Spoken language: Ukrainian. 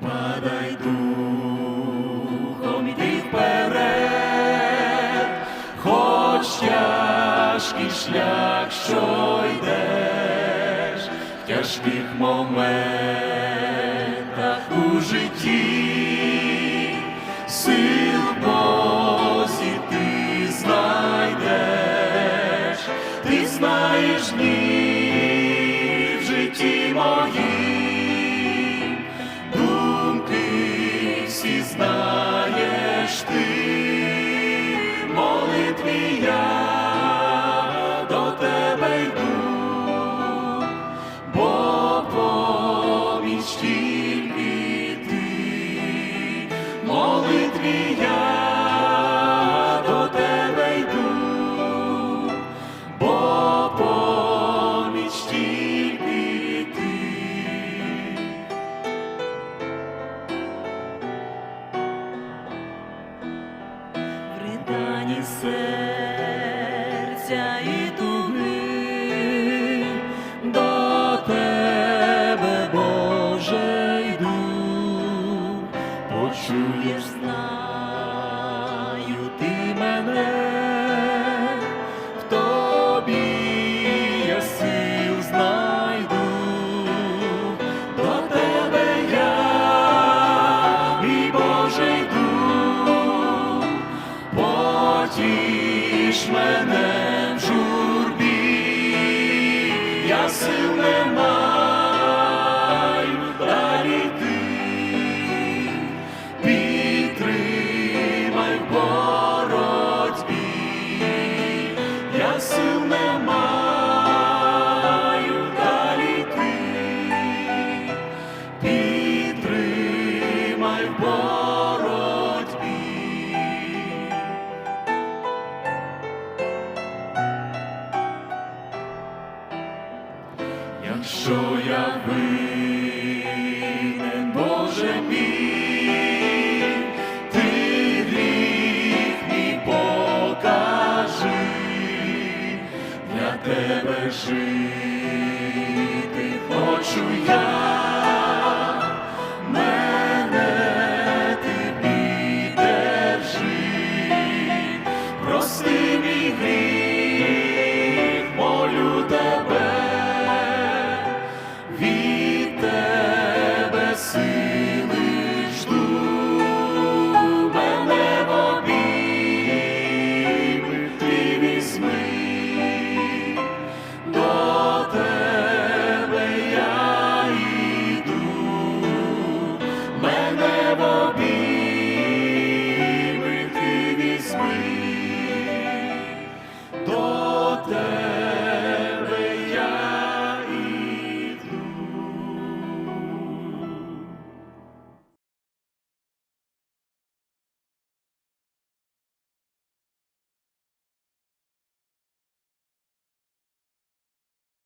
падай духом, іди вперед, хоч шлях, що йдеш, в тяжких моментах у житті. Сил риданні серця і туги до тебе, Боже, йду, почуєш, знаю потіш мене в журбі, я сил не маю далі йти, підтримай в боротьбі, я сил не маю далі йти підтримай в боротьбі. що я винен, Боже мій, ти гріх мій покажи, для тебе жити хочу я. Прости мій гріх.